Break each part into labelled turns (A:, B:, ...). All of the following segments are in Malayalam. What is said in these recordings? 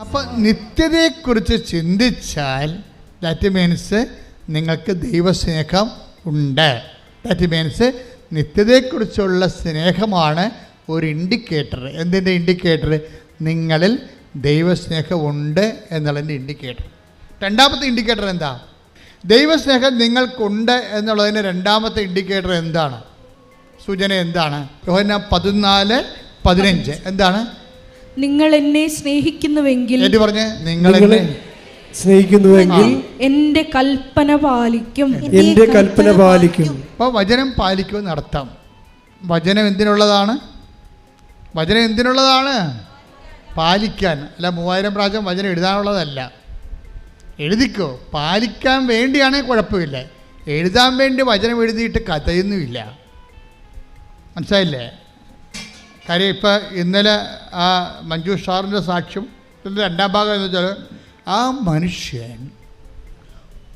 A: അപ്പോൾ നിത്യതയെക്കുറിച്ച് ചിന്തിച്ചാൽ ദാറ്റ് മീൻസ് നിങ്ങൾക്ക് ദൈവസ്നേഹം ഉണ്ട്. ദാറ്റ് മീൻസ് നിത്യതയെക്കുറിച്ചുള്ള സ്നേഹമാണ് ഒരു ഇൻഡിക്കേറ്റർ എന്തിന്റെ ഇൻഡിക്കേറ്റർ നിങ്ങളിൽ ദൈവസ്നേഹം ഉണ്ട് എന്നുള്ളതിന്റെ ഇൻഡിക്കേറ്റർ രണ്ടാമത്തെ ഇൻഡിക്കേറ്റർ എന്താ? ദൈവസ്നേഹം നിങ്ങൾക്കുണ്ട് എന്നുള്ളതിന്റെ രണ്ടാമത്തെ ഇൻഡിക്കേറ്റർ എന്താണ്? സൂചന എന്താണ്? യോഹന പതിനാല് പതിനഞ്ച്. എന്താണ്?
B: നിങ്ങൾ എന്നെ സ്നേഹിക്കുന്നുവെങ്കിൽ
A: പറഞ്ഞ്? നിങ്ങൾ
C: എന്നെ സ്നേഹിക്കുന്നുവെങ്കിൽ
B: എന്റെ കൽപ്പന പാലിക്കും.
C: എന്റെ കൽപ്പന പാലിക്കും.
A: അപ്പോൾ വചനം പാലിക്കുമെന്ന് അർത്ഥം വചനം എന്തിനുള്ളതാണ്? വചനം എന്തിനുള്ളതാണ്? പാലിക്കാൻ. അല്ല മൂവായിരം പ്രാവശ്യം വചനം എഴുതാനുള്ളതല്ല. എഴുതിക്കോ. പാലിക്കാൻ വേണ്ടിയാണെങ്കിൽ കുഴപ്പമില്ല. എഴുതാൻ വേണ്ടി വചനം എഴുതിയിട്ട് കഥയൊന്നുമില്ല. മനസ്സിലായില്ലേ? കാര്യം ഇപ്പം ഇന്നലെ ആ മഞ്ജു സാറിന്റെ സാക്ഷ്യം രണ്ടാം ഭാഗം എന്ന് വെച്ചാൽ ആ മനുഷ്യൻ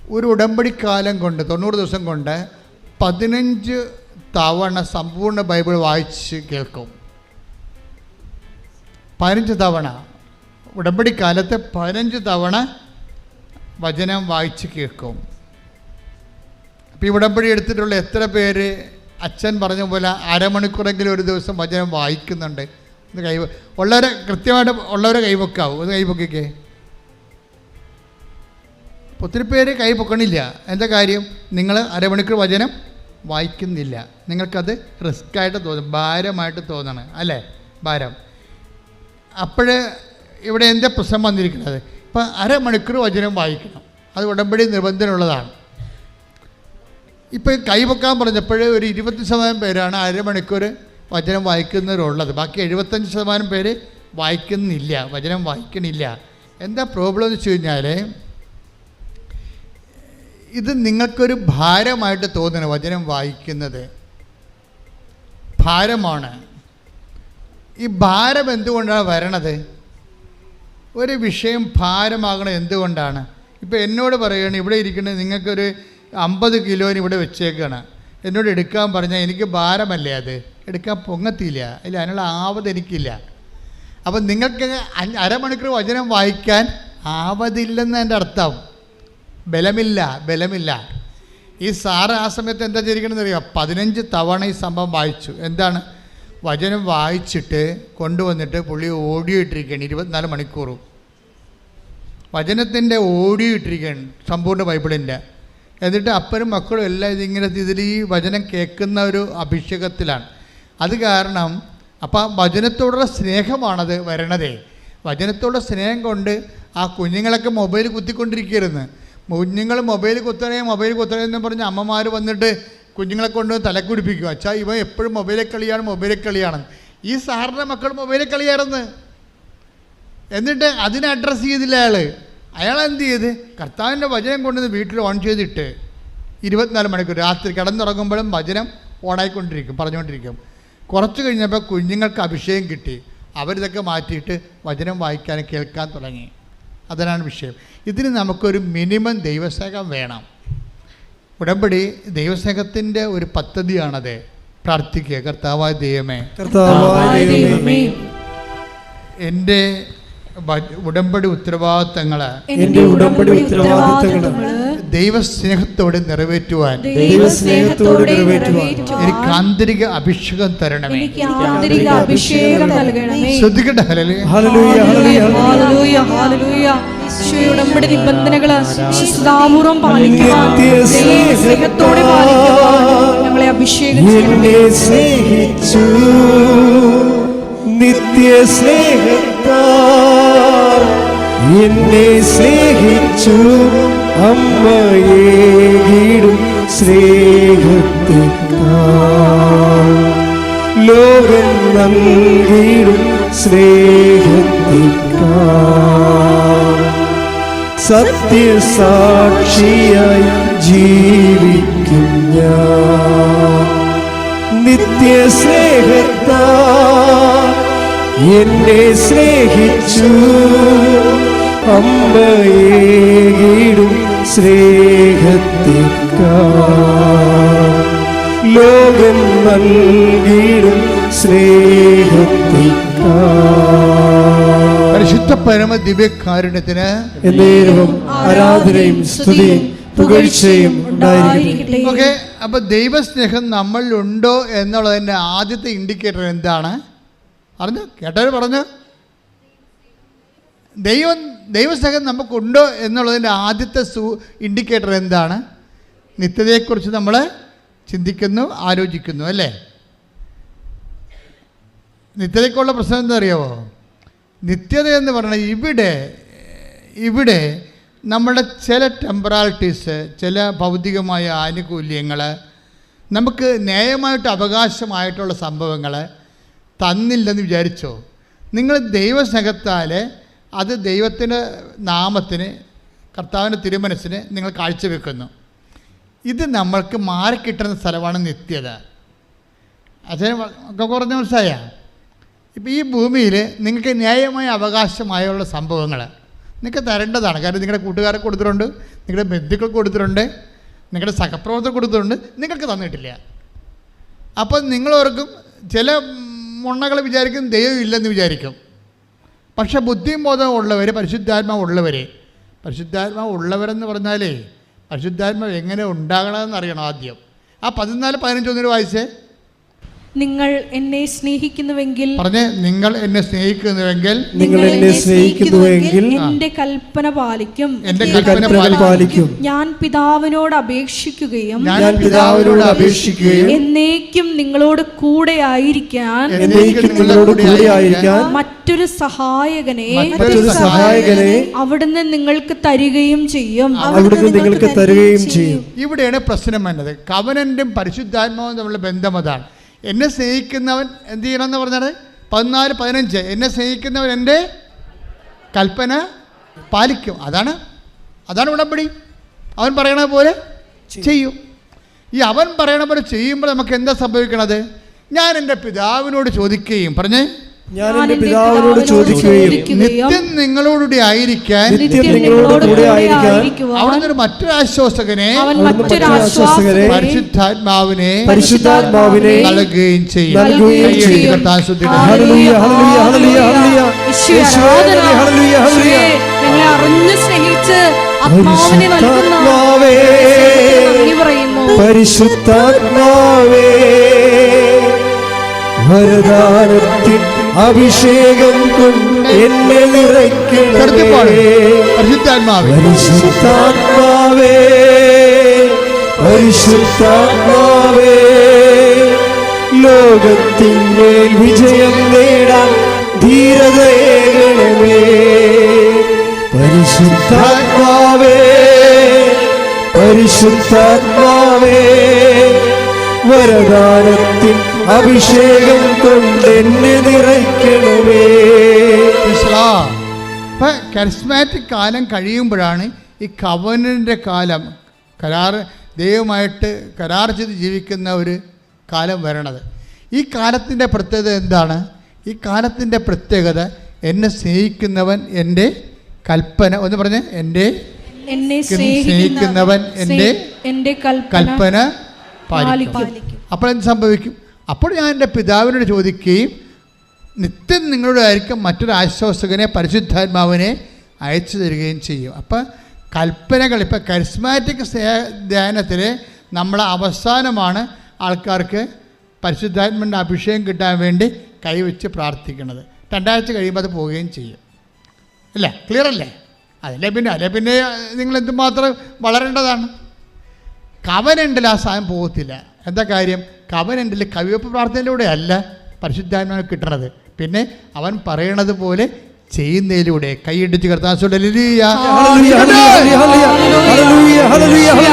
A: ഒരു ഉടമ്പടി കാലം കൊണ്ട് തൊണ്ണൂറ് ദിവസം കൊണ്ട് പതിനഞ്ച് തവണ സമ്പൂർണ ബൈബിൾ വായിച്ച് കേൾക്കും. പതിനഞ്ച് തവണ. ഉടമ്പടി ഉടമ്പടിക്കാലത്ത് പതിനഞ്ച് തവണ വചനം വായിച്ച് കേൾക്കും. അപ്പോൾ ഈ ഉടമ്പടി എടുത്തിട്ടുള്ള എത്ര പേര് അച്ഛൻ പറഞ്ഞ പോലെ അരമണിക്കൂറെങ്കിലും ഒരു ദിവസം വചനം വായിക്കുന്നുണ്ട്. ഒന്ന് കൈ ഉള്ളവരെ കൃത്യമായിട്ട് ഉള്ളവരെ കൈവക്കാവും ഒന്ന് കൈപൊക്കിക്കേ ഒത്തിരി പേര് കൈ പൊക്കണില്ല. എന്താ കാര്യം? നിങ്ങൾ അരമണിക്കൂർ വചനം വായിക്കുന്നില്ല. നിങ്ങൾക്കത് റിസ്ക്കായിട്ട് തോന്നും. ഭാരമായിട്ട് തോന്നണം. അല്ലേ? ഭാരം. അപ്പോഴേ ഇവിടെ എന്താ പ്രശ്നം വന്നിരിക്കുന്നത്? ഇപ്പം അരമണിക്കൂർ വചനം വായിക്കണം. അത് ഉടമ്പടി നിബന്ധനയുള്ളതാണ് ഇപ്പോൾ കൈവെക്കാൻ പറഞ്ഞപ്പോഴേ ഒരു ഇരുപത്തി ശതമാനം പേരാണ് അരമണിക്കൂർ വചനം വായിക്കുന്നവരുള്ളത്. ബാക്കി എഴുപത്തഞ്ച് ശതമാനം പേര് വായിക്കുന്നില്ല വചനം വായിക്കണില്ല. എന്താ പ്രോബ്ലം എന്ന് വെച്ച് കഴിഞ്ഞാൽ ഇത് നിങ്ങൾക്കൊരു ഭാരമായിട്ട് തോന്നണം വചനം വായിക്കുന്നത്. ഭാരമാണ്. ഈ ഭാരം എന്തുകൊണ്ടാണ് വരണത്? ഒരു വിഷയം ഭാരമാകണം എന്തുകൊണ്ടാണ്? ഇപ്പോൾ എന്നോട് പറയുകയാണ് ഇവിടെ ഇരിക്കുന്നത് നിങ്ങൾക്കൊരു അമ്പത് കിലോന് ഇവിടെ വെച്ചേക്കാണ്. എന്നോട് എടുക്കാൻ പറഞ്ഞാൽ എനിക്ക് ഭാരമല്ലേ അത്? എടുക്കാൻ പൊങ്ങത്തില്ല. ഇല്ല അതിനുള്ള ആവത് എനിക്കില്ല. അപ്പം നിങ്ങൾക്ക് അരമണിക്കൂർ വചനം വായിക്കാൻ ആവതില്ലെന്ന് എന്റെ അർത്ഥം. ബലമില്ല ബലമില്ല. ഈ സാറ് ആ സമയത്ത് എന്താ ചെയ്തിരിക്കണമെന്ന് അറിയാം? പതിനഞ്ച് തവണ ഈ സംഭവം വായിച്ചു. എന്താണ്? വചനം വായിച്ചിട്ട് കൊണ്ടുവന്നിട്ട് പുള്ളി ഓഡിയോ ഇട്ടിരിക്കുകയാണ് ഇരുപത്തിനാല് മണിക്കൂറും. വചനത്തിന്റെ ഓഡിയോ ഇട്ടിരിക്കുകയാണ് സമ്പൂർണ ബൈബിളിന്റെ. എന്നിട്ട് അപ്പനും മക്കളും എല്ലാം ഇതിങ്ങനെ ഇതിൽ ഈ വചനം കേൾക്കുന്ന ഒരു അഭിഷേകത്തിലാണ്. അത് കാരണം അപ്പം വചനത്തോടുള്ള സ്നേഹമാണത് വരണതേ. വചനത്തോടുള്ള സ്നേഹം കൊണ്ട് ആ കുഞ്ഞുങ്ങളൊക്കെ മൊബൈൽ കുത്തിക്കൊണ്ടിരിക്കരുന്ന്. കുഞ്ഞുങ്ങൾ മൊബൈൽ കുത്തണേ മൊബൈൽ കുത്തണേ എന്ന് പറഞ്ഞ് അമ്മമാർ വന്നിട്ട് കുഞ്ഞുങ്ങളെ കൊണ്ട് തലക്കുടിപ്പിക്കും അച്ഛാ ഇവ എപ്പോഴും മൊബൈലിൽ കളിയാണ് മൊബൈലിൽ കളിയാണ് ഈ സാറിന്റെ മക്കൾ മൊബൈലിൽ കളിയായിരുന്നു എന്നിട്ട് അതിനെ അഡ്രസ്സ് ചെയ്തില്ല അയാൾ അയാൾ എന്ത് ചെയ്ത് കർത്താവിന്റെ വചനം കൊണ്ടുവന്ന് വീട്ടിൽ ഓൺ ചെയ്തിട്ട് ഇരുപത്തിനാല് മണിക്കൂർ രാത്രി കിടന്നുറങ്ങുമ്പോഴും വചനം ഓണായിക്കൊണ്ടിരിക്കും പറഞ്ഞുകൊണ്ടിരിക്കും. കുറച്ച് കഴിഞ്ഞപ്പോൾ കുഞ്ഞുങ്ങൾക്ക് അഭിഷേകം കിട്ടി. അവരിതൊക്കെ മാറ്റിയിട്ട് വചനം വായിക്കാനും കേൾക്കാൻ തുടങ്ങി. അതിനാണ് വിഷയം. ഇതിന് നമുക്കൊരു മിനിമം ദൈവസ്നേഹം വേണം. ഉടമ്പടി ദൈവസ്നേഹത്തിന്റെ ഒരു പദ്ധതിയാണത്. പ്രാർത്ഥിക്കുക. കർത്താവായ ദൈവമേ.
C: കർത്താവായ ദൈവമേ.
A: എന്റെ ഉടമ്പടി ഉത്തരവാദിത്തങ്ങൾ
C: എന്റെ ഉടമ്പടി ഉത്തരവാദിത്തങ്ങൾ
A: ദൈവസ്നേഹത്തോടെ നിറവേറ്റുവാൻ
C: ദൈവസ്നേഹത്തോടെ നിറവേറ്റുവാൻ
A: എനിക്ക് ആന്തരിക അഭിഷേകം തരണമേ.
B: എനിക്ക് ആന്തരിക അഭിഷേകം നൽകണമേ.
A: ശ്രദ്ധിക്കട്ടെ
C: ഹല്ലേലൂയ. Hallelujah
B: hallelujah hallelujah. ഉടമ്പടി നിബന്ധനകൾ ശിസ്താപൂർവം പാലിക്കുവാൻ ദൈവ സ്നേഹത്തോടെ പാലിക്കുവാൻ ഞങ്ങളെ അഭിഷേകം
C: സ്നേഹിച്ചു നിത്യ സ്നേഹത്താൽ എന്നെ സ്നേഹിച്ചു അമ്മയേകിടും സ്നേഹത്തെ ലോകം നൽകിയിടും സ്നേഹത്തെ സത്യസാക്ഷിയായി ജീവിക്കും ഞാൻ. നിത്യ സ്നേഹത്താ എന്നെ സ്നേഹിച്ചു. അമ്മയേകിടും സ്നേഹത്തിക്കാ. ലോകം നൽകിയിടും സ്നേഹത്തിക്കാ.
A: പരിശുദ്ധ പരമ ദിവ്യകാരുണ്യത്തിന്
C: എന്തേലും ആരാധനയും സ്തുതിയും പുകഴ്ചയും ഉണ്ടായിരിക്കട്ടെ.
A: ഓക്കെ അപ്പോൾ ദൈവസ്നേഹം നമ്മളിലുണ്ടോ എന്നുള്ളതിന്റെ ആദ്യത്തെ ഇൻഡിക്കേറ്റർ എന്താണ്? പറഞ്ഞു കേട്ടവർ പറഞ്ഞ് ദൈവം ദൈവസ്നേഹം നമുക്കുണ്ടോ എന്നുള്ളതിന്റെ ആദ്യത്തെ സൂ ഇൻഡിക്കേറ്റർ എന്താണ്? നിത്യതയെക്കുറിച്ച് നമ്മൾ ചിന്തിക്കുന്നു ആലോചിക്കുന്നു അല്ലേ? നിത്യതയ്ക്കുള്ള പ്രശ്നം എന്താ അറിയാമോ നിത്യത എന്ന് പറഞ്ഞാൽ ഇവിടെ ഇവിടെ നമ്മുടെ ചില ടെമ്പറാലിറ്റീസ് ചില ഭൗതികമായ ആനുകൂല്യങ്ങൾ നമുക്ക് ന്യായമായിട്ട് അവകാശമായിട്ടുള്ള സംഭവങ്ങൾ തന്നില്ലെന്ന് വിചാരിച്ചോ? നിങ്ങൾ ദൈവസ്നേഹത്താൽ അത് ദൈവത്തിന്റെ നാമത്തിന് കർത്താവിന്റെ തിരുമനസ്സിന് നിങ്ങൾ കാഴ്ചവെക്കുന്നു. ഇത് നമ്മൾക്ക് മാറിക്കിട്ടുന്ന സ്ഥലമാണ് നിത്യത അച്ഛന് ഒക്കെ കുറഞ്ഞ മനസ്സായ? ഇപ്പം ഈ ഭൂമിയിൽ നിങ്ങൾക്ക് ന്യായമായ അവകാശമായുള്ള സംഭവങ്ങൾ. നിങ്ങൾക്ക് തരേണ്ടതാണ്. കാരണം നിങ്ങളുടെ കൂട്ടുകാരെ കൊടുത്തിട്ടുണ്ട് നിങ്ങളുടെ ബന്ധുക്കൾ കൊടുത്തിട്ടുണ്ട് നിങ്ങളുടെ സഹപ്രവർത്തകർ കൊടുത്തിട്ടുണ്ട്. നിങ്ങൾക്ക് തന്നിട്ടില്ല. അപ്പോൾ നിങ്ങളോർക്കും ചില മുണ്ണകൾ വിചാരിക്കും ദൈവം ഇല്ലെന്ന് വിചാരിക്കും. പക്ഷെ ബുദ്ധിയും ബോധവും ഉള്ളവർ പരിശുദ്ധാത്മാവ് ഉള്ളവർ പരിശുദ്ധാത്മാവ് ഉള്ളവരെന്ന് പറഞ്ഞാലേ പരിശുദ്ധാത്മാവ് എങ്ങനെ ഉണ്ടാകണമെന്ന് അറിയണം ആദ്യം. ആ പതിനാല് പതിനഞ്ചൊന്നിന് വായിച്ചേ?
B: നിങ്ങൾ എന്നെ സ്നേഹിക്കുന്നുവെങ്കിൽ
A: പറഞ്ഞേ നിങ്ങൾ എന്നെ സ്നേഹിക്കുന്നുവെങ്കിൽ
C: നിങ്ങൾ എന്നെ സ്നേഹിക്കുന്നുവെങ്കിൽ
B: എന്റെ കൽപ്പന പാലിക്കും.
A: എന്റെ
C: എന്റെ
A: കൽപ്പന
C: പാലിക്കും.
B: ഞാൻ പിതാവിനോട് അപേക്ഷിക്കുകയും
C: ഞാൻ പിതാവിനോട് അപേക്ഷിക്കുകയും
B: എന്നേക്കും നിങ്ങളോട് കൂടെ ആയിരിക്കാൻ
C: എന്നേക്കും നിങ്ങളോട് കൂടെ ആയിരിക്കാൻ
B: മറ്റൊരു സഹായകനെ
C: മറ്റൊരു സഹായകനെ
B: അവിടുന്ന് നിങ്ങൾക്ക് തരികയും ചെയ്യും.
C: അവിടുന്ന് നിങ്ങൾക്ക് തരികയും ചെയ്യും.
A: ഇവിടെയാണ് പ്രശ്നം വന്നത്. കവനന്റും പരിശുദ്ധാത്മാവും തമ്മിലുള്ള ബന്ധം അതാണ്. എന്നെ സ്നേഹിക്കുന്നവൻ എന്ത് ചെയ്യണമെന്ന് പറഞ്ഞത് പതിനാല് പതിനഞ്ച്. എന്നെ സ്നേഹിക്കുന്നവൻ എന്റെ കൽപ്പന പാലിക്കും. അതാണ് അതാണ് ഉടമ്പടി. അവൻ പറയണ പോലെ ചെയ്യും. ഈ അവൻ പറയണ പോലെ ചെയ്യുമ്പോൾ നമുക്ക് എന്താ സംഭവിക്കണത്? ഞാൻ എന്റെ പിതാവിനോട് ചോദിക്കുകയും പറഞ്ഞേ
C: ഞാൻ എന്റെ പിതാവിനോട് ചോദിക്കുകയും
A: നിത്യം നിങ്ങളോടുകൂടി ആയിരിക്കാൻ
C: നിത്യം നിങ്ങളോട് കൂടെ ആയിരിക്കാൻ
A: അവിടുന്ന് ഒരു മറ്റൊരു ആശ്വാസകനെ
B: അവൻ മറ്റൊരു
C: മറ്റൊരു ആശ്വാസകനെ
A: പരിശുദ്ധാത്മാവിനെ
C: പരിശുദ്ധാത്മാവിനെ
A: നൽകുകയും ചെയ്യും
C: നൽകുകയും ചെയ്യും.
A: കർത്താവ് ശ്രദ്ധിക്കണം.
C: ഹല്ലേലൂയ, ഹല്ലേലൂയ, ഹല്ലേലൂയ, ഹല്ലേലൂയ.
B: ഈശോയെ
C: ഹല്ലേലൂയ, ഹല്ലേലൂയ.
B: ഈശോയെ, ഞങ്ങളെ അറിഞ്ഞ് സ്നേഹിച്ച് ആത്മാവിനെ നൽകുന്ന
C: പരിശുദ്ധാത്മാവേ, വരദാനത്തിൻ അഭിഷേകം കൊണ്ട് എന്നെ
A: പരിശുദ്ധാത്മാവേ.
C: പരിശുദ്ധാത്മാവേ ലോകത്തിന്മേൽ വിജയം നേടാൻ ധീരതയേകണമേ. പരിശുദ്ധാത്മാവേ പരിശുദ്ധാത്മാവേ. വരദാനത്തിൻ അഭിഷേകം കൊണ്ട് എന്നെ നിറയ്ക്കണമേ.
A: ഇപ്പം കരിസ്മാറ്റിക് കാലം കഴിയുമ്പോഴാണ് ഈ കവനന്റെ കാലം കരാർ ദൈവമായിട്ട് കരാർ ചെയ്ത് ജീവിക്കുന്ന ഒരു കാലം വരണത്. ഈ കാലത്തിന്റെ പ്രത്യേകത എന്താണ്? ഈ കാലത്തിന്റെ പ്രത്യേകത എന്നെ സ്നേഹിക്കുന്നവൻ എന്റെ കൽപ്പന ഒന്ന് പറഞ്ഞ് എന്റെ
B: എന്നെ
A: സ്നേഹിക്കുന്നവൻ എന്റെ
B: എന്റെ കൽപ്പന
A: പാലിക്കും. അപ്പോൾ എന്ത് സംഭവിക്കും? അപ്പോൾ ഞാൻ എന്റെ പിതാവിനോട് ചോദിക്കുകയും നിത്യം നിങ്ങളുടെ ആയിരിക്കും മറ്റൊരു ആശ്വാസകനെ പരിശുദ്ധാത്മാവിനെ അയച്ചു തരികയും ചെയ്യും. അപ്പം കൽപ്പനകൾ ഇപ്പം കരിസ്മാറ്റിക് ധ്യാനത്തിൽ നമ്മളെ അവസാനമാണ് ആൾക്കാർക്ക് പരിശുദ്ധാത്മന്റെ അഭിഷേകം കിട്ടാൻ വേണ്ടി കൈവച്ച് പ്രാർത്ഥിക്കുന്നത്. രണ്ടാഴ്ച കഴിയുമ്പോൾ അത് പോവുകയും ചെയ്യും. അല്ലേ? ക്ലിയർ അല്ലേ? അതല്ലേ പിന്നെ അല്ലേ പിന്നെ നിങ്ങൾ എന്തുമാത്രം വളരേണ്ടതാണ്? കവനുണ്ടല്ലോ ആ സാധനം പോകത്തില്ല. എന്താ കാര്യം? കവനന്റെ കവിവെപ്പ് പ്രാർത്ഥനയിലൂടെ അല്ല പരിശുദ്ധാത്മാവ് കിട്ടണത്. പിന്നെ അവൻ പറയണത് പോലെ ചെയ്യുന്നതിലൂടെ കൈയിടിച്ച് കർത്താസോടെ
C: ഹല്ലേലൂയ, ഹല്ലേലൂയ,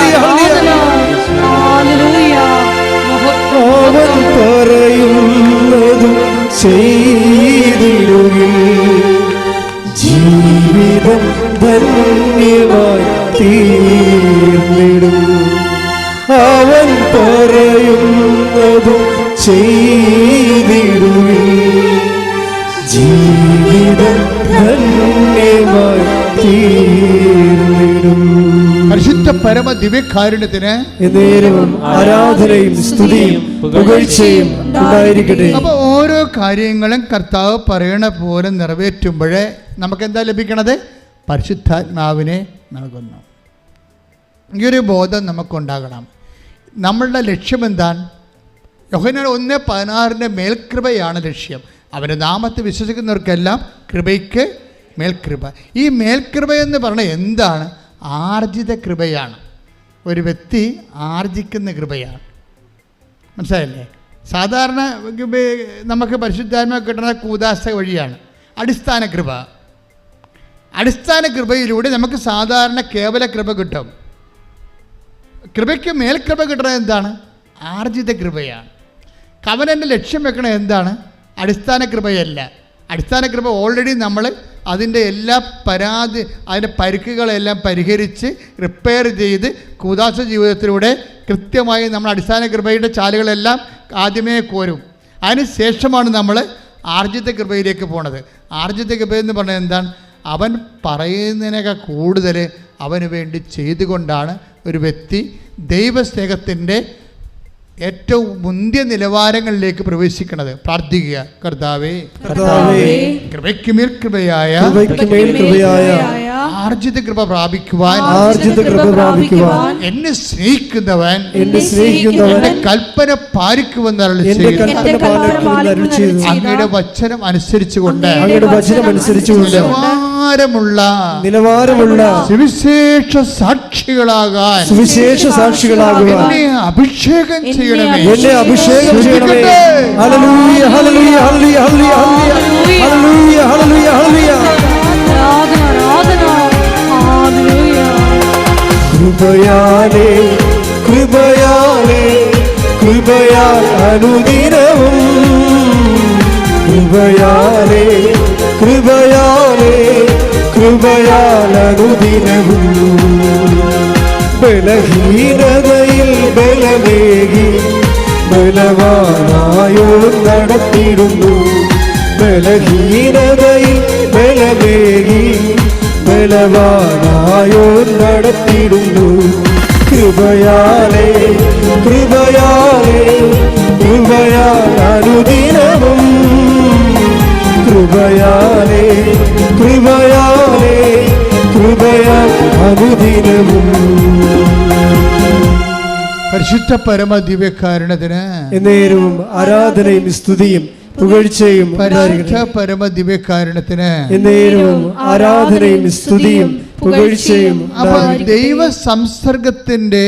A: പരമ ദിവ്യകാരുണ്യത്തിന്
C: ആരാധനയും സ്തുതിയും പുകഴ്ചയും ഉണ്ടായിരിക്കട്ടെ.
A: അപ്പോൾ ഓരോ കാര്യങ്ങളും കർത്താവ് പറയണ പോലെ നിറവേറ്റുമ്പോഴേ നമുക്ക് എന്താ ലഭിക്കണത്? പരിശുദ്ധാത്മാവിനെ നൽകുന്നു. ഈ ഒരു ബോധം നമുക്കുണ്ടാകണം. നമ്മളുടെ ലക്ഷ്യം എന്താണ് യോഹന ഒന്ന് പതിനാറിന്റെ മേൽകൃപയാണ് ലക്ഷ്യം. അവരെ നാമത്തെ വിശ്വസിക്കുന്നവർക്കെല്ലാം കൃപയ്ക്ക് മേൽകൃപ. ഈ മേൽക്കൃപ എന്ന് പറഞ്ഞാൽ എന്താണ്? ആർജിത കൃപയാണ്. ഒരു വ്യക്തി ആർജിക്കുന്ന കൃപയാണ്. മനസ്സിലായില്ലേ? സാധാരണ നമുക്ക് പരിശുദ്ധാത്മ കിട്ടുന്ന കൂതാശ വഴിയാണ് അടിസ്ഥാന കൃപ. അടിസ്ഥാന കൃപയിലൂടെ നമുക്ക് സാധാരണ കേവല കൃപ കിട്ടും. കൃപയ്ക്ക് മേൽകൃപ കിട്ടുന്നത് എന്താണ്? ആർജിത കൃപയാണ്. കവനന്റെ ലക്ഷ്യം വെക്കണത് എന്താണ്? അടിസ്ഥാന കൃപയല്ല. അടിസ്ഥാന കൃപ ഓൾറെഡി നമ്മൾ അതിന്റെ എല്ലാ പരാതി അതിന്റെ പരുക്കുകളെല്ലാം പരിഹരിച്ച് റിപ്പയർ ചെയ്ത് കൂതാശ ജീവിതത്തിലൂടെ കൃത്യമായി നമ്മൾ അടിസ്ഥാന കൃപയുടെ ചാലുകളെല്ലാം ആദ്യമേ കോരും. അതിന് ശേഷമാണ് നമ്മൾ ആർജിത കൃപയിലേക്ക് പോണത്. ആർജിത കൃപ എന്ന് പറഞ്ഞാൽ എന്താണ്? അവൻ പറയുന്നതിനൊക്കെ കൂടുതൽ അവന് വേണ്ടി ചെയ്തുകൊണ്ടാണ് ഒരു വ്യക്തി ദൈവസ്നേഹത്തിന്റെ ഏറ്റവും മുന്തിയ നിലവാരങ്ങളിലേക്ക് പ്രവേശിക്കുന്നത് പ്രാർത്ഥിക്കുക. കർത്താവേ
C: കർത്താവേ
A: കൃപയ്ക്ക് മേൽ കൃപയായ
C: കൃപയായ
A: ആർജിത കൃപ പ്രാപിക്കുവാൻ
C: ആർജിത കൃപ പ്രാപിക്കുവാൻ
A: എന്നെ സ്നേഹിക്കുന്നവൻ
C: എന്നെ സ്നേഹിക്കുന്നവൻ
A: എന്റെ കൽപ്പന പാലിക്കുമെന്ന് അരുളി
C: എന്റെ
A: ചെയ്യുന്നു.
C: കൽപ്പന പാലിക്കുമെന്ന് അരുളി ചെയ്തു.
A: അങ്ങയുടെ വചനം അനുസരിച്ചുകൊണ്ട്
C: അങ്ങയുടെ വചനം അനുസരിച്ചുകൊണ്ട്
A: നിലവാരമുള്ള
C: നിലവാരമുള്ള
A: സുവിശേഷ സാക്ഷികളാകാൻ
C: സുവിശേഷ സാക്ഷികളാകുക
A: എന്നെ അഭിഷേകം ചെയ്യണമേ.
C: എന്നെ അഭിഷേകം ചെയ്യണമേ. ഹല്ലേലൂയ hallelujah hallelujah hallelujah hallelujah hallelujah ഹല്ലേലൂയ. കൃപയാലേ കൃപയാലേ കൃപയാൽ അനുദിനവും. കൃപയാലേ കൃപയാലേ കൃപയാൽ അനുദിനവും. ബലഹീനതയിൽ ബലമേകി ബലവാനായോ നടത്തിയിരുന്നു ബലഹീനതയിൽ ബലമേകി ബലവാനായോ നടത്തിയിരുന്നു കൃപയാലേ കൃപയാലേ കൃപയാനുദിനവും കൃപയാലേ കൃപയാലേ കൃപയ അനുദിനവും
A: പരിശുദ്ധ പരമ ദിവ്യകാരണത്തിന്
C: എന്നേരവും ആരാധനയും സ്തുതിയും പുകഴ്ചയും.
A: പരമ ദിവ്യകാരണത്തിന്
C: ആരാധനയും സ്തുതിയും പുകഴ്ചയും
A: അപ്പൊ ദൈവ സംസർഗത്തിന്റെ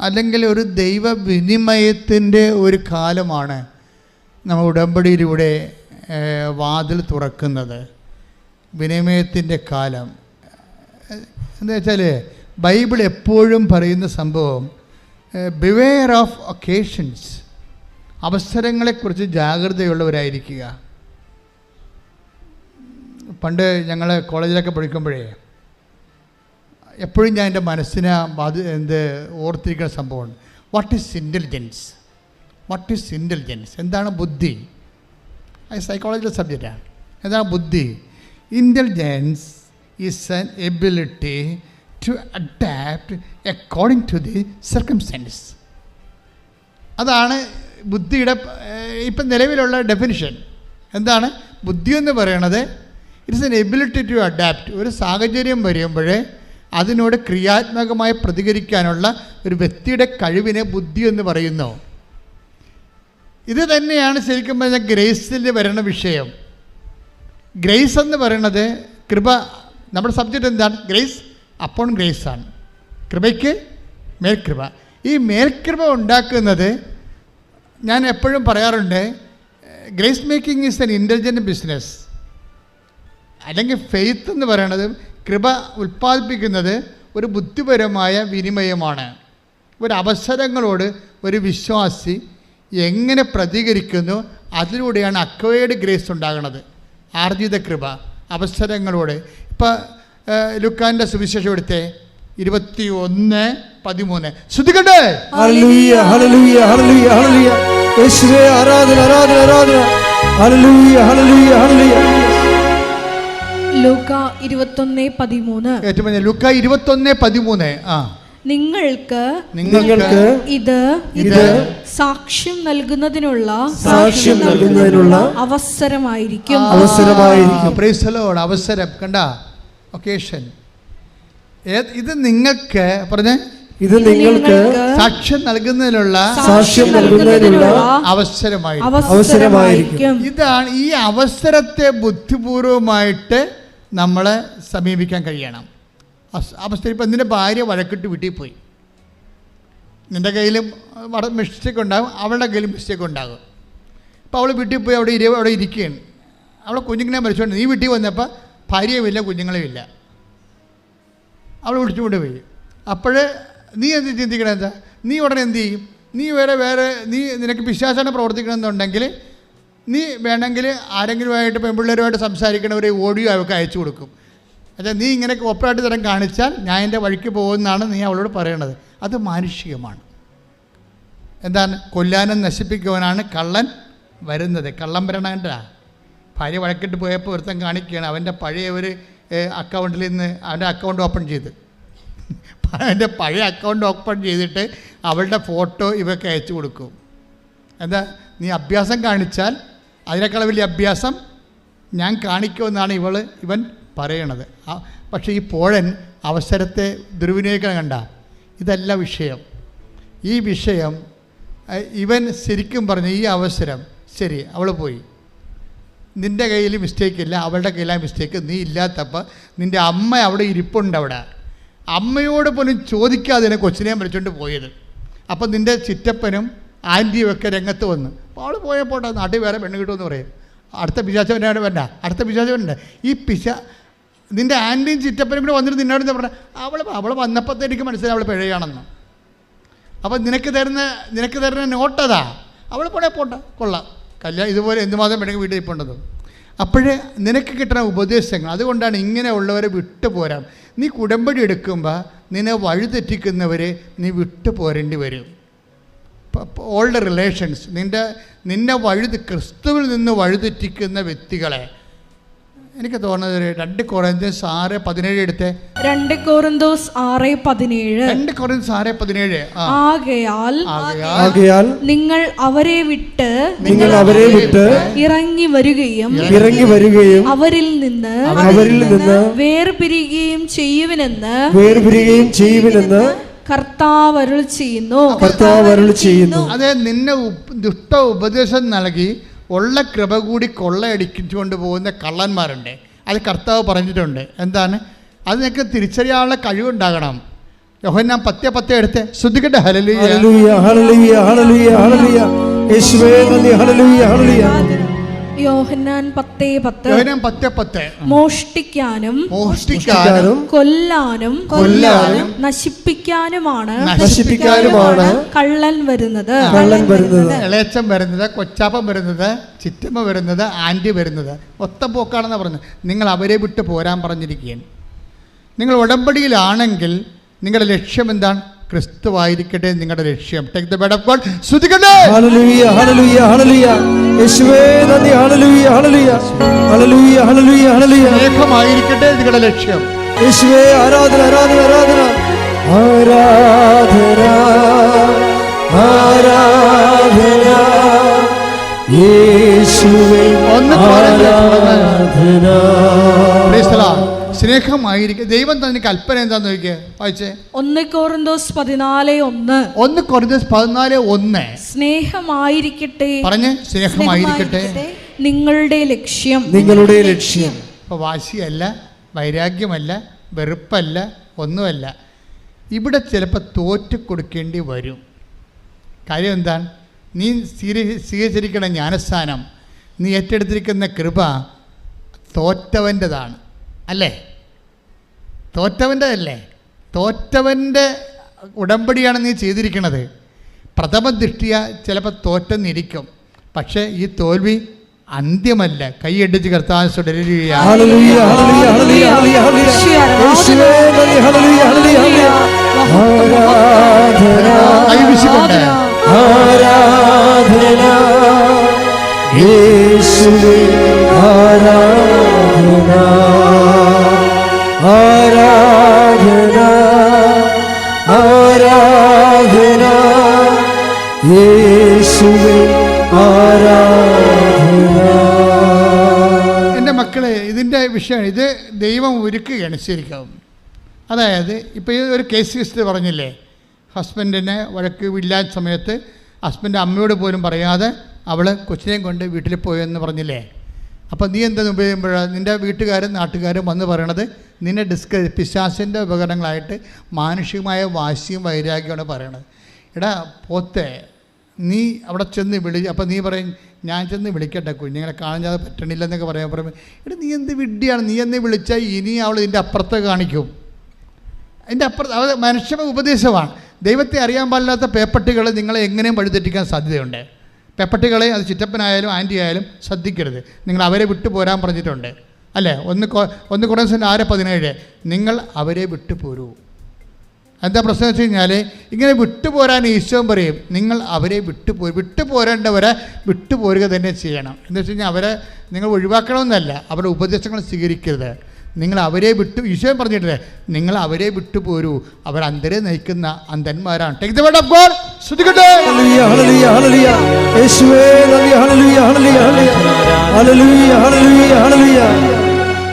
A: അല്ലെങ്കിൽ ഒരു ദൈവ വിനിമയത്തിന്റെ ഒരു കാലമാണ് നമ്മൾ ഉടമ്പടിയിലൂടെ വാതിൽ തുറക്കുന്നത്. വിനിമയത്തിന്റെ കാലം. എന്താ വെച്ചാൽ ബൈബിൾ എപ്പോഴും പറയുന്ന സംഭവം ബിവെയർ ഓഫ് ഒക്കേഷൻസ് അവസരങ്ങളെക്കുറിച്ച് ജാഗ്രതയുള്ളവരായിരിക്കുക. പണ്ട് ഞങ്ങൾ കോളേജിലൊക്കെ പഠിക്കുമ്പോഴേ എപ്പോഴും ഞാൻ എന്റെ മനസ്സിനെ അത് എന്ത് ഓർത്തിരിക്കുന്ന സംഭവമാണ് what is intelligence what is intelligence എന്താണ് ബുദ്ധി? അത് സൈക്കോളജിക്കൽ സബ്ജക്റ്റാണ് എന്താണ് ബുദ്ധി? Intelligence is an ability to adapt according to the circumstance അതാണ് ബുദ്ധിയുടെ ഇപ്പം നിലവിലുള്ള ഡെഫിനിഷൻ എന്താണ്? ബുദ്ധി എന്ന് പറയണത് it's an ability to adapt ഒരു സാഹചര്യം വരുമ്പോൾ അതിനോട് ക്രിയാത്മകമായി പ്രതികരിക്കാനുള്ള ഒരു വ്യക്തിയുടെ കഴിവിനെ ബുദ്ധി എന്ന് പറയുന്നു. ഇത് തന്നെയാണ് ശരിക്കും പറഞ്ഞാൽ ഗ്രേസിൽ വരുന്ന വിഷയം. ഗ്രേസ് എന്ന് പറയുന്നത് കൃപ നമ്മുടെ സബ്ജക്റ്റ് എന്താണ്? ഗ്രേസ് അപ്പോൺ ഗ്രേസ് ആണ് കൃപയ്ക്ക് മേൽകൃപ. ഈ മേൽകൃപ ഉണ്ടാക്കുന്നത് ഞാൻ എപ്പോഴും പറയാറുണ്ട് grace making is an intelligent business അല്ലെങ്കിൽ ഫെയ്ത്ത് എന്ന് പറയുന്നത് കൃപ ഉൽപ്പാദിപ്പിക്കുന്നത് ഒരു ബുദ്ധിപരമായ വിനിമയമാണ്. ഒരു അവസരങ്ങളോട് ഒരു വിശ്വാസി എങ്ങനെ പ്രതികരിക്കുന്നു അതിലൂടെയാണ് അക്വയേർഡ് ഗ്രേസ് ഉണ്ടാകുന്നത്. ആർജിത കൃപ അവസരങ്ങളോട്. ഇപ്പോൾ ലുക്കാന്റെ സുവിശേഷം എടുത്തേ ഇരുപത്തി ഒന്ന് പതിമൂന്ന്. ശ്രദ്ധിക്കട്ടെ
C: ഹല്ലേലൂയ ഹല്ലേലൂയ ഹല്ലേലൂയ ഹല്ലേലൂയ. യേശുവേ ആരാധന ആരാധന ആരാധന. ഹല്ലേലൂയ ഹല്ലേലൂയ ഹല്ലേലൂയ.
B: ലൂക്ക ഇരുപത്തൊന്ന് പതിമൂന്ന്.
A: ഏറ്റവും പറഞ്ഞ ലുക്ക ഇരുപത്തൊന്ന് ആ.
B: നിങ്ങൾക്ക്
C: നിങ്ങൾക്ക്
B: ഇത്
C: ഇത്
B: സാക്ഷ്യം നൽകുന്നതിനുള്ള
C: സാക്ഷ്യം നൽകുന്നതിനുള്ള
B: അവസരമായിരിക്കും.
C: അവസരമായിരിക്കും.
A: അവസരം കണ്ട? ഒക്കേഷൻ ഇത് നിങ്ങൾക്ക് പറഞ്ഞേ?
C: ഇത് നിങ്ങൾക്ക്
A: സാക്ഷ്യം നൽകുന്നതിനുള്ള
C: സാക്ഷ്യം നൽകുന്നതിനുള്ള
A: അവസരമായി
B: അവസരമായിരിക്കും.
A: ഇതാണ് ഈ അവസരത്തെ ബുദ്ധിപൂർവമായിട്ട് നമ്മളെ സമീപിക്കാൻ കഴിയണം. അവസരം അവസ്ഥ ഇപ്പം നിന്റെ ഭാര്യ വഴക്കിട്ട് വീട്ടിൽ പോയി. നിന്റെ കയ്യിലും വട മിസ്റ്റേക്ക് ഉണ്ടാകും അവളുടെ കയ്യിലും മിസ്റ്റേക്ക് ഉണ്ടാകും. അപ്പോൾ അവൾ വീട്ടിൽ പോയി അവിടെ ഇരി അവിടെ ഇരിക്കുകയാണ്. അവളെ കുഞ്ഞുങ്ങളെ മരിച്ചുകൊണ്ട് നീ വീട്ടിൽ വന്നപ്പോൾ ഭാര്യയുമില്ല കുഞ്ഞുങ്ങളുമില്ല അവൾ വിളിച്ചുകൊണ്ട് പോയി. അപ്പോൾ നീ എന്ത് ചിന്തിക്കണം എന്താ? നീ ഉടനെ എന്ത് ചെയ്യും? നീ വേറെ വേറെ നീ നിനക്ക് വിശ്വാസമാണ് പ്രവർത്തിക്കണമെന്നുണ്ടെങ്കിൽ നീ വേണമെങ്കിൽ ആരെങ്കിലുമായിട്ട് പെൺപിള്ളേരുമായിട്ട് സംസാരിക്കണവരെ ഓഡിയോ അവൾക്ക് അയച്ചു കൊടുക്കും. അച്ഛാ നീ ഇങ്ങനെ ഒപ്പറായിട്ട് തരം കാണിച്ചാൽ ഞാൻ എന്റെ വഴിക്ക് പോകുമെന്നാണ് നീ അവളോട് പറയണത്. അത് മാനുഷികമാണ്. എന്താണ്? കൊല്ലാനും നശിപ്പിക്കുവാനാണ് കള്ളൻ വരുന്നത്. കള്ളം വരണേണ്ട ഭാര്യ വഴക്കിട്ട് പോയപ്പോൾ ഒരുത്തം കാണിക്കുകയാണ്. അവന്റെ പഴയ ഒരു അക്കൗണ്ടിൽ നിന്ന് അവന്റെ അക്കൗണ്ട് ഓപ്പൺ ചെയ്ത്. അവന്റെ പഴയ അക്കൗണ്ട് ഓപ്പൺ ചെയ്തിട്ട് അവളുടെ ഫോട്ടോ ഇവയൊക്കെ അയച്ചു കൊടുക്കും. എന്താ നീ അഭ്യാസം കാണിച്ചാൽ അതിനേക്കാൾ വലിയ അഭ്യാസം ഞാൻ കാണിക്കുമെന്നാണ് ഇവൾ ഇവൻ പറയണത്. പക്ഷേ ഈ പോഴൻ അവസരത്തെ ദുർവിനിയോഗിക്കണം കണ്ട. ഇതല്ല വിഷയം. ഈ വിഷയം ഇവൻ ശരിക്കും പറഞ്ഞു ഈ അവസരം ശരി അവൾ പോയി. നിന്റെ കയ്യിൽ മിസ്റ്റേക്ക് ഇല്ല അവളുടെ കയ്യിലാണ് മിസ്റ്റേക്ക് നീ ഇല്ലാത്തപ്പോൾ നിന്റെ അമ്മ അവിടെ ഇരിപ്പുണ്ട് അവിടെ. അമ്മയോട് പോലും ചോദിക്കാതെ തന്നെ കൊച്ചിനെ വിളിച്ചുകൊണ്ട് പോയത്. അപ്പം നിന്റെ ചിറ്റപ്പനും ആന്റിയും ഒക്കെ രംഗത്ത് വന്ന് അവൾ പോയപ്പോൾ നാട്ടിൽ വേറെ പെണ്ണ് കിട്ടുമെന്ന് പറയും. അടുത്ത പിശാച്ചവനാണ് വേണ്ട അടുത്ത പിശാചവനുണ്ട് ഈ പിശ നിന്റെ ആന്റിയും ചിറ്റപ്പനും കൂടെ വന്നിട്ട് നിന്നോട് എന്താ പറഞ്ഞത് അവൾ അവൾ വന്നപ്പോഴത്തെ എനിക്ക് മനസ്സിലായി അവൾ പിഴയാണെന്ന്. അപ്പം നിനക്ക് തരുന്ന നിനക്ക് തരുന്ന നോട്ടതാ. അവൾ പോടെ പോട്ടെ കൊള്ളാം. കല്യാണം ഇതുപോലെ എന്തുമാത്രം വേണമെങ്കിൽ വീട്ടിൽ ഇപ്പോണ്ടത് അപ്പോഴേ നിനക്ക് കിട്ടുന്ന ഉപദേശങ്ങൾ അതുകൊണ്ടാണ് ഇങ്ങനെ ഉള്ളവരെ വിട്ടു പോരാം. നീ കുടമ്പടി എടുക്കുമ്പോൾ നിന്നെ വഴിതെറ്റിക്കുന്നവരെ നീ വിട്ടു പോരേണ്ടി വരും. ഓൾഡ് റിലേഷൻസ് നിന്റെ നിന്നെ വഴുതി ക്രിസ്തുവിൽ നിന്ന് വഴിതെറ്റിക്കുന്ന വ്യക്തികളെ എനിക്ക് തോന്നുന്നത് രണ്ട് കൊറന്തോസ് ആറ് പതിനേഴ് എടുത്തേ.
B: രണ്ട് കൊറന്തോസ് ആറ് പതിനേഴ്.
A: രണ്ട് കൊറന്തോസ് ആറ് പതിനേഴ്.
B: ആകയാൽ
A: ആകയാൽ
B: നിങ്ങൾ അവരെ വിട്ട്
C: നിങ്ങൾ അവരെ വിട്ട്
B: ഇറങ്ങി വരികയും
C: ഇറങ്ങി വരികയും
B: അവരിൽ നിന്ന്
C: അവരിൽ നിന്ന്
B: വേർപിരിയുകയും ചെയ്യുവിനെന്ന്
C: വേർപിരിയുകയും ചെയ്യുവിനെന്ന്
B: കർത്താവ് അരുൾ ചെയ്യുന്നു.
C: കർത്താവ് അരുൾ ചെയ്യുന്നു.
A: അതെ നിന്നെ ദുഷ്ട ഉപദേശം നൽകി ഉള്ള കൃപ കൂടി കൊള്ളയടിച്ചുകൊണ്ട് പോകുന്ന കള്ളന്മാരുണ്ട്. അത് കർത്താവ് പറഞ്ഞിട്ടുണ്ട്. എന്താണ്? അത് നിനക്ക് തിരിച്ചറിയാനുള്ള കഴിവുണ്ടാകണം. യോഹന്നാൻ പത്തേ പത്തേ എടുത്ത് ശ്രദ്ധിക്കട്ടെ. ഹലലിയ
C: ഹലലിയ ഹലലിയ ഹലലിയ ഹല്ലേലൂയ.
B: യോഹന്നാൻ പത്തേ പത്ത്.
A: യോഹന്നാൻ പത്തേ പത്ത്.
B: മോഷ്ടിക്കാനും
A: മോഷ്ടിക്കാനും
B: കൊല്ലാനും
C: കൊല്ലാനും
B: നശിപ്പിക്കാനുമാണ്
C: നശിപ്പിക്കാനുമാണ്
B: കള്ളൻ വരുന്നത്.
C: കള്ളൻ വരുന്നത്.
A: ഇളയച്ചൻ വരുന്നത് കൊച്ചാപ്പൻ വരുന്നത് ചിറ്റമ്മ വരുന്നത് ആന്റി വരുന്നത്. ഒത്ത പോക്കാണെന്ന് പറഞ്ഞു നിങ്ങൾ അവരെ വിട്ട് പോരാൻ പറഞ്ഞിരിക്കുകയാണ്. നിങ്ങൾ ഉടമ്പടിയിലാണെങ്കിൽ നിങ്ങളുടെ ലക്ഷ്യം എന്താണ്? ക്രിസ്തുവായിരിക്കട്ടെ നിങ്ങളുടെ ലക്ഷ്യം. Take the bed of God സ്തുതിക്കട്ടെ.
C: ഹല്ലേലൂയ ഹല്ലേലൂയ ഹല്ലേലൂയ. യേശുവേ നന്ദി. ഹല്ലേലൂയ ഹല്ലേലൂയ. ഹല്ലേലൂയ ഹല്ലേലൂയ ഹല്ലേലൂയ.
A: സ്നേഹമായിരിക്കട്ടെ നിങ്ങളുടെ ലക്ഷ്യം.
C: യേശുവേ ആരാധന ആരാധന ആരാധന. ആരാധന ആരാധന. യേശുവേ
A: ഒന്ന്
C: ആരാധന.
A: സ്നേഹമായിരിക്കും ദൈവം തന്നെ കൽപ്പന എന്താന്ന് നോക്കിയേ വായിച്ചേ.
B: ഒന്ന് കോറിന്തോസ് പതിനാല് ഒന്ന്.
A: ഒന്ന് കോറിന്തോസ് പതിനാല് ഒന്ന്.
B: സ്നേഹമായിരിക്കട്ടെ.
A: പറഞ്ഞ് സ്നേഹമായിരിക്കട്ടെ.
B: നിങ്ങളുടെ ലക്ഷ്യം.
C: നിങ്ങളുടെ ലക്ഷ്യം.
A: ഇപ്പൊ വാശിയല്ല വൈരാഗ്യമല്ല വെറുപ്പല്ല ഒന്നുമല്ല. ഇവിടെ ചിലപ്പോൾ തോറ്റു കൊടുക്കേണ്ടി വരും. കാര്യം എന്താണ്? നീ സ്വീക- സ്വീകരിച്ചിരിക്കുന്ന ജ്ഞാനസ്ഥാനം നീ ഏറ്റെടുത്തിരിക്കുന്ന കൃപ തോറ്റവന്റെതാണ്. അല്ലേ? തോറ്റവന്റെ അല്ലേ? തോറ്റവന്റെ ഉടമ്പടിയാണ് നീ ചെയ്തിരിക്കുന്നത്. പ്രഥമ ദൃഷ്ടിയ ചിലപ്പോൾ തോറ്റെന്നിരിക്കും. പക്ഷേ ഈ തോൽവി അന്ത്യമല്ല. കൈയടിച്ച് കർത്താൻ സുടരുകയാണ്.
C: ഹല്ലേലൂയ ഹല്ലേലൂയ
A: വിഷയമാണ് ഇത് ദൈവം ഒരുക്കുകയാണ് ശരിക്കും. അതായത് ഇപ്പോൾ ഈ ഒരു കേസ് ഹിസ്റ്ററി പറഞ്ഞില്ലേ ഹസ്ബൻഡിനെ വഴക്ക് ഇല്ലാത്ത സമയത്ത് ഹസ്ബൻഡ് അമ്മയോട് പോലും പറയാതെ അവൾ കൊച്ചിനെയും കൊണ്ട് വീട്ടിൽ പോയെന്ന് പറഞ്ഞില്ലേ. അപ്പോൾ നീ എന്താ ഉപയോഗിക്കുമ്പോഴാണ് നിന്റെ വീട്ടുകാരും നാട്ടുകാരും വന്ന് പറയണത് നിന്നെ ഡിസ്ക പിശാസിന്റെ ഉപകരണങ്ങളായിട്ട് മാനുഷികമായ വാശിയും വൈരാഗ്യമാണ് പറയണത്. എടാ പോത്തെ നീ അവിടെ ചെന്ന് വിളി അപ്പോൾ നീ പറയും ഞാൻ ചെന്ന് വിളിക്കട്ടെ കുഞ്ഞുങ്ങളെ കാണാൻ പറ്റണില്ല എന്നൊക്കെ പറയാൻ പറയുമ്പോൾ എടാ നീ എന്ത് വിഡ്ഢിയാണ് നീ എന്ന് വിളിച്ചാൽ ഇനി അവൾ ഇതിന്റെ അപ്പുറത്ത് കാണിക്കും. അതിന്റെ അപ്പുറത്ത് അത് മനുഷ്യ ഉപദേശമാണ്. ദൈവത്തെ അറിയാൻ പാടില്ലാത്ത പേപ്പട്ടികൾ നിങ്ങളെ എങ്ങനെയും വഴിതെറ്റിക്കാൻ സാധ്യതയുണ്ട്. പേപ്പട്ടികളെ അത് ചിറ്റപ്പനായാലും ആന്റി ആയാലും ശ്രദ്ധിക്കരുത്. നിങ്ങൾ അവരെ വിട്ടു പോരാൻ പറഞ്ഞിട്ടുണ്ട്. അല്ലേ? ഒന്ന് ഒന്ന് കുറേ ആറ് പതിനേഴ് നിങ്ങൾ അവരെ വിട്ടു പോരൂ. എന്താ പ്രശ്നം വെച്ച് കഴിഞ്ഞാൽ ഇങ്ങനെ വിട്ടുപോരാൻ ഈശോം പറയും നിങ്ങൾ അവരെ വിട്ടുപോ വിട്ടുപോരേണ്ടവരെ വിട്ടുപോരുക തന്നെ ചെയ്യണം. എന്ന് വെച്ച് കഴിഞ്ഞാൽ അവരെ നിങ്ങൾ ഒഴിവാക്കണമെന്നല്ല അവരുടെ ഉപദേശങ്ങൾ സ്വീകരിക്കരുത്. നിങ്ങൾ അവരെ വിട്ടു ഈശോയും പറഞ്ഞിട്ടില്ലേ നിങ്ങൾ അവരെ വിട്ടുപോരൂ അവർ അന്തരെ നയിക്കുന്ന അന്ധന്മാരാണ്. ടേക്ക് ഓഫ് ഗോഡ് ശ്രദ്ധിക്കട്ടെ.
C: ഹല്ലേലൂയ, ഹല്ലേലൂയ, ഹല്ലേലൂയ. യേശുവേ നന്ദി, ഹല്ലേലൂയ, ഹല്ലേലൂയ, ഹല്ലേലൂയ. ഹല്ലേലൂയ, ഹല്ലേലൂയ, ഹല്ലേലൂയ.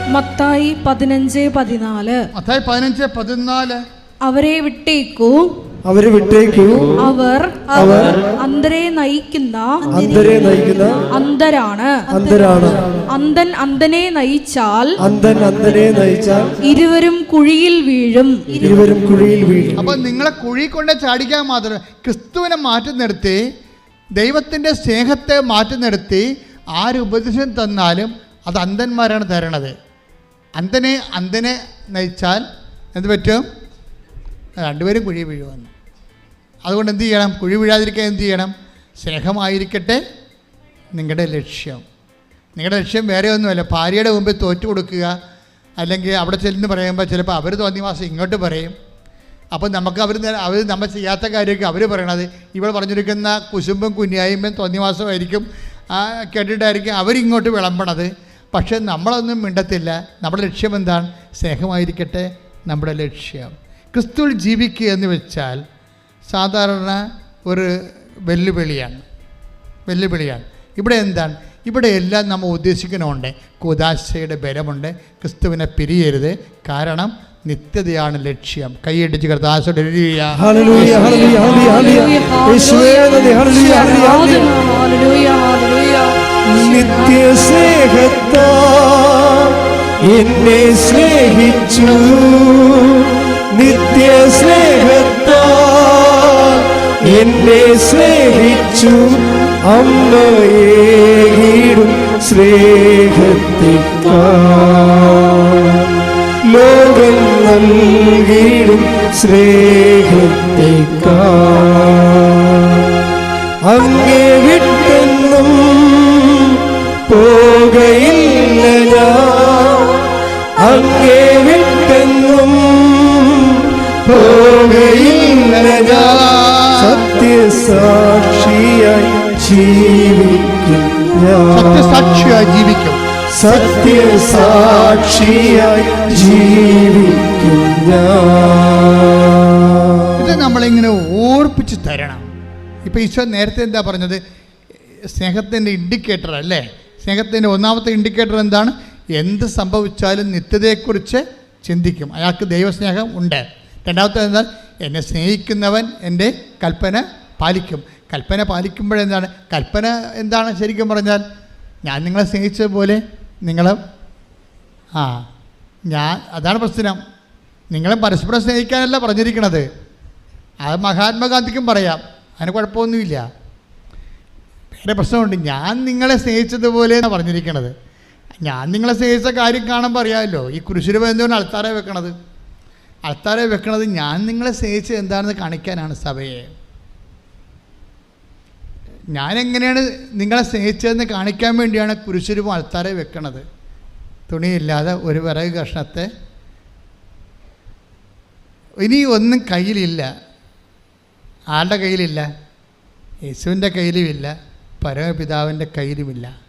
B: മത്തായി പതിനഞ്ച് പതിനാല്.
A: മത്തായി പതിനഞ്ച് പതിനാല്.
B: അവരെ വിട്ടേക്കൂ.
C: അവരെ വിട്ടേക്കൂ.
B: അവർ
C: അവർ
B: അന്തരെ നയിക്കുന്ന
C: അന്തരെ നയിക്കുന്ന
B: അന്തരാണ്.
C: അന്തരാണ്.
B: അന്തൻ അന്തനെ നയിച്ചാൽ
C: അന്തൻ അന്തനെ നയിച്ചാൽ
B: ഇരുവരും കുഴിയിൽ വീഴും.
C: ഇരുവരും കുഴിയിൽ വീഴും.
A: അപ്പൊ നിങ്ങളെ കുഴി കൊണ്ട് ചാടിക്കാൻ മാത്രം ക്രിസ്തുവിനെ മാറ്റി നിർത്തി ദൈവത്തിന്റെ സ്നേഹത്തെ മാറ്റി നിർത്തി ആര് ഉപദേശം തന്നാലും അത് അന്ധന്മാരാണ് തരണത്. അന്ധനെ അന്ധനെ നയിച്ചാൽ എന്ത് പറ്റും? രണ്ടുപേരും കുഴി വീഴുമെന്ന് അതുകൊണ്ട് എന്ത് ചെയ്യണം? കുഴി വീഴാതിരിക്കാൻ എന്ത് ചെയ്യണം? സ്നേഹമായിരിക്കട്ടെ നിങ്ങളുടെ ലക്ഷ്യം. നിങ്ങളുടെ ലക്ഷ്യം വേറെ ഒന്നുമല്ല. ഭാര്യയുടെ മുമ്പിൽ തോറ്റു കൊടുക്കുക. അല്ലെങ്കിൽ അവിടെ ചെല്ലുന്നു പറയുമ്പോൾ ചിലപ്പോൾ അവർ തോന്നിയ മാസം ഇങ്ങോട്ട് പറയും. അപ്പോൾ നമുക്ക് അവർ അവർ നമ്മൾ ചെയ്യാത്ത കാര്യമൊക്കെ അവർ പറയണത് ഇവൾ പറഞ്ഞിരിക്കുന്ന കുശുമ്പും കുഞ്ഞായ്മയും തോന്നിവാസമായിരിക്കും ആ കേട്ടിട്ടായിരിക്കും അവരിങ്ങോട്ട് വിളമ്പണത്. പക്ഷേ നമ്മളൊന്നും മിണ്ടത്തില്ല. നമ്മുടെ ലക്ഷ്യം എന്താണ്? സ്നേഹമായിരിക്കട്ടെ നമ്മുടെ ലക്ഷ്യം. ക്രിസ്തുവിൽ ജീവിക്കുക എന്ന് വെച്ചാൽ സാധാരണ ഒരു വെല്ലുവിളിയാണ്. വെല്ലുവിളിയാണ്. ഇവിടെ എന്താണ്? ഇവിടെ എല്ലാം നമ്മൾ ഉദ്ദേശിക്കണമുണ്ട് കുദാശയുടെ ബലമുണ്ട്. ക്രിസ്തുവിനെ പിരിയരുത്. കാരണം നിത്യതയാണ് ലക്ഷ്യം. കൈയടിച്ച് കർത്താശോടെ.
C: നിത്യസ്നേഹത്താ എന്നെ നിത്യസ്നേഹത്താ എന്നെ സ്നേഹിച്ചു അമ്മയേകിടും സ്നേഹത്തിക്കാ ലോകം അങ്ങേ സത്യസാക്ഷിയായി ജീവിക്കും
A: സത്യസാക്ഷിയായി ജീവിക്കും.
C: സത്യസാക്ഷിയായി ജീവിക്കും
A: ഇത് നമ്മളിങ്ങനെ ഓർപ്പിച്ച് തരണം. ഇപ്പൊ ഈശോ നേരത്തെ എന്താ പറഞ്ഞത്? സ്നേഹത്തിന്റെ ഇൻഡിക്കേറ്റർ അല്ലേ? സ്നേഹത്തിന്റെ ഒന്നാമത്തെ ഇൻഡിക്കേറ്റർ എന്താണ്? എന്ത് സംഭവിച്ചാലും നിത്യതയെക്കുറിച്ച് ചിന്തിക്കും. അയാൾക്ക് ദൈവസ്നേഹം ഉണ്ട്. രണ്ടാമത്തെ എന്നാൽ എന്നെ സ്നേഹിക്കുന്നവൻ എന്റെ കൽപ്പന പാലിക്കും. കൽപ്പന പാലിക്കുമ്പോഴെന്താണ് കൽപ്പന എന്താണ് ശരിക്കും പറഞ്ഞാൽ? ഞാൻ നിങ്ങളെ സ്നേഹിച്ചതുപോലെ നിങ്ങൾ ആ ഞാൻ അതാണ് പ്രശ്നം. നിങ്ങളെ പരസ്പരം സ്നേഹിക്കാനല്ല പറഞ്ഞിരിക്കണത്. അത് മഹാത്മാഗാന്ധിക്കും പറയാം. അതിന് കുഴപ്പമൊന്നുമില്ല. വേറെ പ്രശ്നമുണ്ട്. ഞാൻ നിങ്ങളെ സ്നേഹിച്ചതുപോലെ എന്നാണ് പറഞ്ഞിരിക്കണത്. ഞാൻ നിങ്ങളെ സ്നേഹിച്ച കാര്യം കാണുമ്പോൾ അറിയാമല്ലോ. ഈ കുരിശുരൂപ എന്തുകൊണ്ട് അൾത്താരെ വെക്കണത്? അൾത്താരെ വെക്കണത് ഞാൻ നിങ്ങളെ സ്നേഹിച്ചത് എന്താണെന്ന് കാണിക്കാനാണ് സഭയെ. ഞാൻ എങ്ങനെയാണ് നിങ്ങളെ സ്നേഹിച്ചതെന്ന് കാണിക്കാൻ വേണ്ടിയാണ് കുരിശുരു ആൾത്താരെ വെക്കണത്? തുണിയില്ലാതെ ഒരു വിറക് കഷ്ണത്തെ. ഇനി ഒന്നും കയ്യിലില്ല. ആരുടെ കയ്യിലില്ല? യേശുവിന്റെ കയ്യിലുമില്ല. പരമപിതാവിന്റെ കയ്യിലുമില്ല.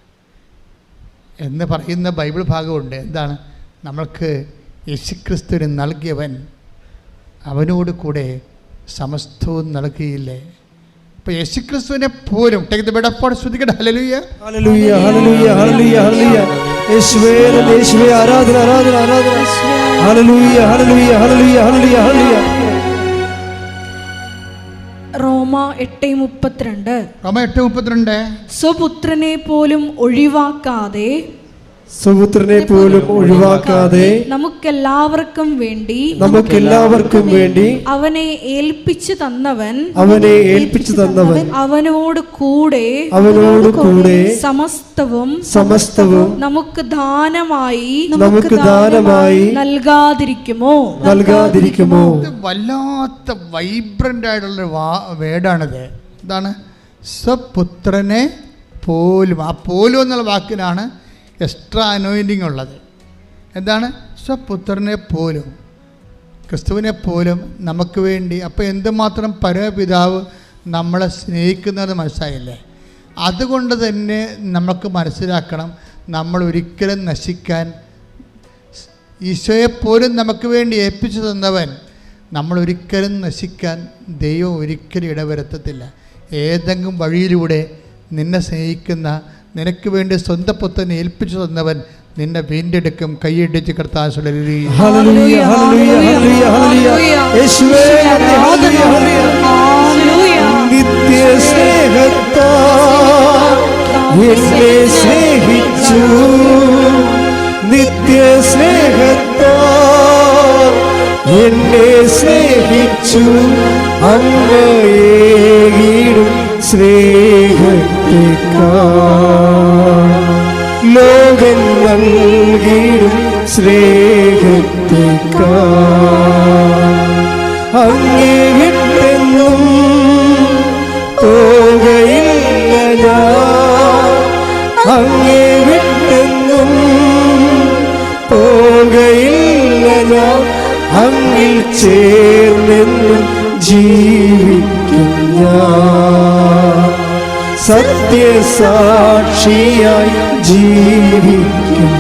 A: എന്ന് പറയുന്ന ബൈബിൾ ഭാഗമുണ്ട്. എന്താണ്? നമ്മൾക്ക് യേശുക്രിസ്തുവിന് നൽകിയവൻ അവനോട് കൂടെ സമസ്തവും നൽകിയില്ലേ? ഇപ്പോൾ യേശുക്രിസ്തുവിനെ പോലും take the bed of God ശ്രദ്ധിക്കട്ടെ hallelujah
C: hallelujah hallelujah hallelujah ഹല്ലേലൂയ യേശുവേ യേശുവേ ആരാധന ആരാധന ആരാധന ഹല്ലേലൂയ ഹല്ലേലൂയ ഹല്ലേലൂയ ഹല്ലേലൂയ ഹല്ലേലൂയ
B: റോമ എട്ട് മുപ്പത്തിരണ്ട്.
A: റോമ എട്ട് മുപ്പത്തിരണ്ട്.
B: സ്വപുത്രനെ പോലും ഒഴിവാക്കാതെ
C: സുപുത്രനെ പോലും ഒഴിവാക്കാതെ
B: നമുക്കെല്ലാവർക്കും വേണ്ടി
C: നമുക്കെല്ലാവർക്കും വേണ്ടി
B: അവനെ ഏൽപ്പിച്ചു തന്നവൻ
C: അവനെ ഏൽപ്പിച്ചു തന്നവൻ
B: അവനോട് കൂടെ
C: അവനോട് കൂടെ
B: സമസ്തവും
C: സമസ്തവും
B: നമുക്ക് ദാനമായി
C: നമുക്ക് ദാനമായി
B: നൽകാതിരിക്കുമോ?
C: നൽകാതിരിക്കുമോ?
A: വല്ലാത്ത വൈബ്രന്റ് ആയിട്ടുള്ള വേടാണിത്. എന്താണ്? സ്വപുത്രനെ പോലും ആ പോലും എന്നുള്ള വാക്കിനാണ് എക്സ്ട്രാ അനോയിന്റിങ് ഉള്ളത്. എന്താണ്? സ്വപുത്രനെ പോലും ക്രിസ്തുവിനെ പോലും നമുക്ക് വേണ്ടി അപ്പോൾ എന്തുമാത്രം പരമപിതാവ് നമ്മളെ സ്നേഹിക്കുന്നത് മനസ്സിലായില്ലേ? അതുകൊണ്ട് തന്നെ നമുക്ക് മനസ്സിലാക്കണം നമ്മൾ ഒരിക്കലും നശിക്കാൻ ഈശോയെപ്പോലും നമുക്ക് വേണ്ടി ഏൽപ്പിച്ചു തന്നവൻ നമ്മൾ ഒരിക്കലും നശിക്കാൻ ദൈവം ഒരിക്കലും ഇടവരുത്തത്തില്ല. ഏതെങ്കിലും വഴിയിലൂടെ നിന്നെ സ്നേഹിക്കുന്ന നിനക്ക് വേണ്ടി സ്വന്തം പുത്തനെ ഏൽപ്പിച്ചു തന്നവൻ നിന്നെ വീണ്ടെടുക്കും കൈയടിച്ച് കർത്താശുള്ള
C: ഹല്ലേലൂയ ഹല്ലേലൂയ ഹല്ലേലൂയ ഹല്ലേലൂയ യേശുവേ നന്ദി ഹല്ലേലൂയ ഹല്ലേലൂയ. നിത്യ സ്നേഹിച്ചു. നിത്യ സ്നേഹത്താ. എന്നെ സ്നേഹിച്ചു. അമ്മയേകിടും സ്നേഹത്തെക്കാൾ ലോകൻ സ്നേഹത്തെക്കാൾ അങ്ങേ വിട്ടെന്നും പോകയില്ല അങ്ങേ വിട്ടെന്നും പോകയില്ല അങ്ങിൽ ചേർന്നെന്നും ജീവിക്കും സത്യസാക്ഷിയായി ജീവിക്കും